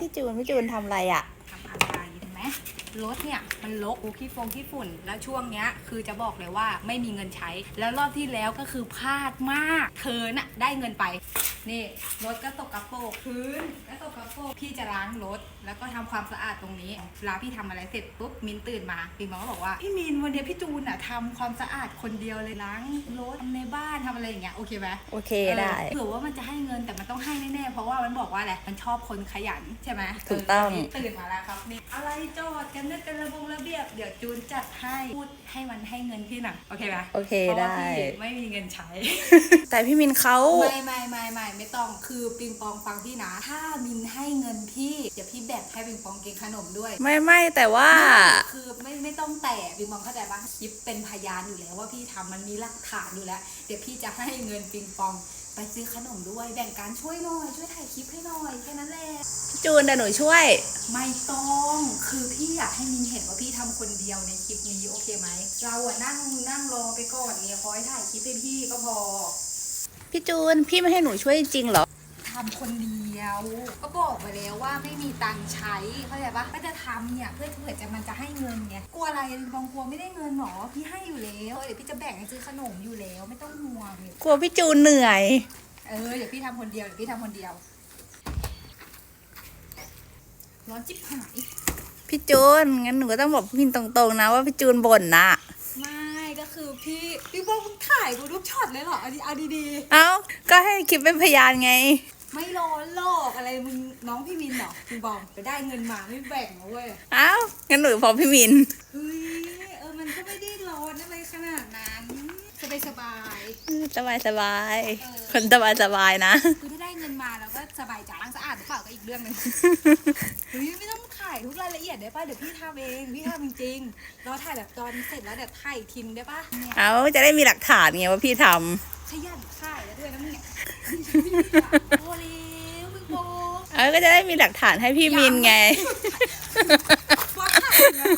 พี่จูนพี่จูนทำอะไรอะทำอะไรเห็นไหม รถเนี่ยมันลกโอ้ขี้ฟงขี้ฝุ่น แล้วช่วงเนี้ยคือจะบอกเลยว่าไม่มีเงินใช้ แล้วรอบที่แล้วก็คือพลาดมาก เธอน่ะได้เงินไป นี่รถก็ตกกระโปรงพื้นก็ตกกระโปรงพี่จะล้างรถ แล้วก็ทำความสะอาดตรงนี้เวลาพี่ทำอะไรเสร็จปุ๊บมินตื่นมาปิงมองก็บอกว่าพี่มินวันเนี้ยพี่จูนอะทำความสะอาดคนเดียวเลยล้างรถทำในบ้านทำอะไรอย่างเงี้ยโอเคไหมโอเคได้เออเผื่อว่ามันจะให้เงินแต่มันต้องให้แน่ๆเพราะว่ามันบอกว่าอะไรมันชอบคนขยันใช่ไหมถูกต้องเนี่ตื่นมาแล้วครับนี่อะไรจอดกันนึกกันระบงระเบียบ เดี๋ยวจูนจัดให้พูดให้มันให้เงินพี่หน่อยโอเคไหมโอเคพราะว่าได้พี่ไม่มีเงินใช้ แต่พี่มินเขา ไม่ไม่ไม่ไม่ไม่ต้องคือปิงปองฟังพี่นะถ้ามินให้เงินพี่เดี๋ยวพี่แบ่งให้ปิงปองกินขนมด้วย ไม่ไม่แต่ว่า คือไม่ไม่ต้องแต่ปิงปองเข้าใจปะคลิปเป็นพยานอยู่แล้วว่าพี่ทำมันมีหลักฐานอยู่แล้ว เดี๋ยวพี่จะให้เงินปิงปอง ไปซื้อขนมด้วยแบ่งการช่วยหน่อยช่วยถ่ายคลิปให้หน่อยแค่นั้นแหละพี่จูนเดี๋ยวหนูช่วย ไม่ต้องคือพี่อยากให้มินเห็นว่าพี่ทำคนเดียวในคลิปนี้โอเคไหมเราอะนั่งนั่งรอไปก่อนเนี่ยคอยถ่ายคลิปให้พี่ก็พอพี่จูนพี่ไม่ให้หนูช่วยจริงเหรอ ทำคนเดี ยวก็บอกไปแล้วว่าไม่มีตังค์ใช้เข้าใจปะก็จะทำเนี่ยเพื่อเผื่อจะมันจะให้เงินไงกลัวอะไรบางกลัวไม่ได้เงินหรอพี่ให้อยู่แล้วเดี๋ยวพี่จะแบ่งให้ซื้อขนมอยู่แล้วไม่ต้องห่วงกลัวพี่จูนเหนื่อย เออเดี๋ยวพี่ทำคนเดียวเดี๋ยวพี่ทำคนเดียว ร้อนจิ๊บหายพี่จูนงั้นหนูก็ต้องบอกพี่มินตรงๆนะว่าพี่จูนบ่นนะไม่ก็คือพี่พี่บอกมึงถ่ายกูทุกช็อตเลยเหรอเอาดีเอาดีเอ้าก็ให้คลิปเป็นพยานไงๆ ไม่ร้อนหรอกอะไรมึงน้องพี่มินเหรอมึงบอกไปได้เงินมาไม่แบ่งนะเว้ยเอ้างั้นหนูพอพี่มินเฮ้ยเออมันก็ไม่ได้ร้อนอะไรขนาดนั้นสบายสบายสบายสบายเออคนสบายสบายนะๆคือถ้าได้เงินมาแล้วก็สบายใจล้างสะอาดหรือเปล่าก็อีกเรื่องหนึงเฮ้ยไม่ต้องถ่ายทุกรายละเอียดได้ป่ะเดี๋ยวพี่ทำเองพี่ทำจริงๆเราถ่ายแบบตอนเสร็จแล้วเดี๋ยวถ่ายทิมได้ป่ะเนี่ยเอาจะได้มีหลักฐานไงว่าพี่ทขยันถ่ายแล้วด้วยนะมึงเนี่ยโอ้เลยมึงโบำเอาก็จะได้มีหลักฐานให้พี่มินไง ว่าถ่ายเงิน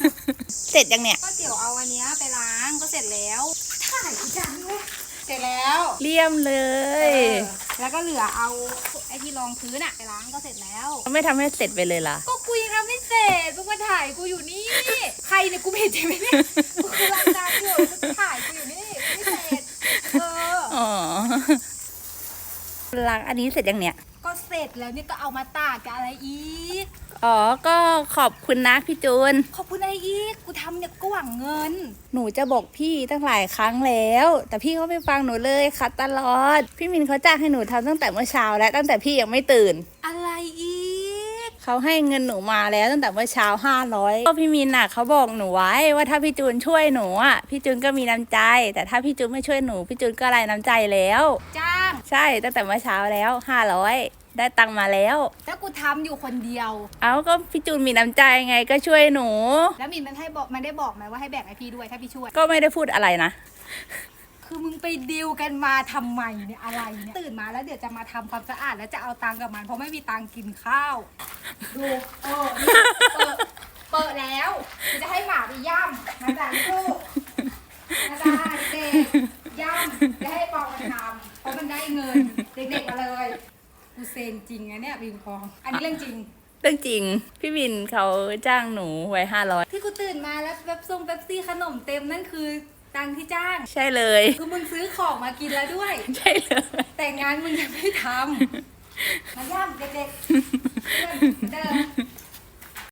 เสร็จยังเนี่ย ก็เดี๋ยวเอาอันเนี้ยไปล้างก็เสร็จแล้วถ่ายจังเลยเสร็จแล้วเลี่ยมเลยเออแล้วก็เหลือเอาไอ้ที่รองพื้นอะไปล้างก็เสร็จแล้ว ไม่ทำให้เสร็จไปเลยล่ะ ก็กูยังทำไม่เสร็จมึงมาถ่ายกูอยู่นี่ ใครเนี่ยกูเห็นใช่ไหมเนี่ยกูกำลังตามอยู่มึงถ่ายกูอยู่นี่ไม่เสร็จเออ อ๋อ ล้างอันนี้เสร็จยังเนี่ย ก็เสร็จแล้วเนี่ยก็เอามาตากจะอะไรอีก อ๋อ ก็ขอบคุณนะพี่จูน ขอบคุณอะไรอีก กูทำเนี่ยก็หวังเงิน หนูจะบอกพี่ตั้งหลายครั้งแล้ว แต่พี่เขาไม่ฟังหนูเลยคัดตลอด พี่มินเขาจ้างให้หนูทำตั้งแต่เมื่อเช้าแล้วตั้งแต่พี่ยังไม่ตื่น อะไรอีก เขาให้เงินหนูมาแล้วตั้งแต่เมื่อเช้าห้าร้อยก็พี่มินน่ะเขาบอกหนูไว้ว่าถ้าพี่จูนช่วยหนูอะพี่จูนก็มีน้ำใจ แต่ถ้าพี่จูนไม่ช่วยหนู พี่จูนก็ไรน้ำใจแล้ว จ้าง ใช่ตั้งแต่เมื่อเช้าแล้วห้าร้อยได้ตังค์มาแล้ว แล้วกูทำอยู่คนเดียว เอาก็พี่จูนมีน้ำใจไงก็ช่วยหนู แล้วมินมันให้บอกมันได้บอกไหมว่าให้แบ่งให้พี่ด้วยถ้าพี่ช่วย ก็ไม่ได้พูดอะไรนะ คือมึงไปดีลกันมาทำไมเนี่ยอะไรเนี่ยตื่นมาแล้วเดี๋ยวจะมาทำความสะอาดแล้วจะเอาตังค์กับมันเพราะไม่มีตังค์กินข้าวดูเออนี่เปิดเปิดแล้วกูจะให้หมาไปย่ำนะจ๊ะลูกนะจ๊ะเด็กๆย่ำจะให้ปองมันทำเพราะมันได้เงิน เด็กๆมาเลย กูเซนจริงนะเนี่ยบิงปอง อันนี้เรื่องจริง เรื่องจริง พี่มินเขาจ้างหนูไว้ห้าร้อยที่กูตื่นมาแล้วแบบทรงเป๊ปซี่ขนมเต็มนั่นคือตังค์ที่จ้าง ใช่เลย คือมึงซื้อของมากินแล้วด้วย ใช่เลย แต่งานมึงยังไม่ทำ มาย่ำเด็กๆเพื่อนเดิม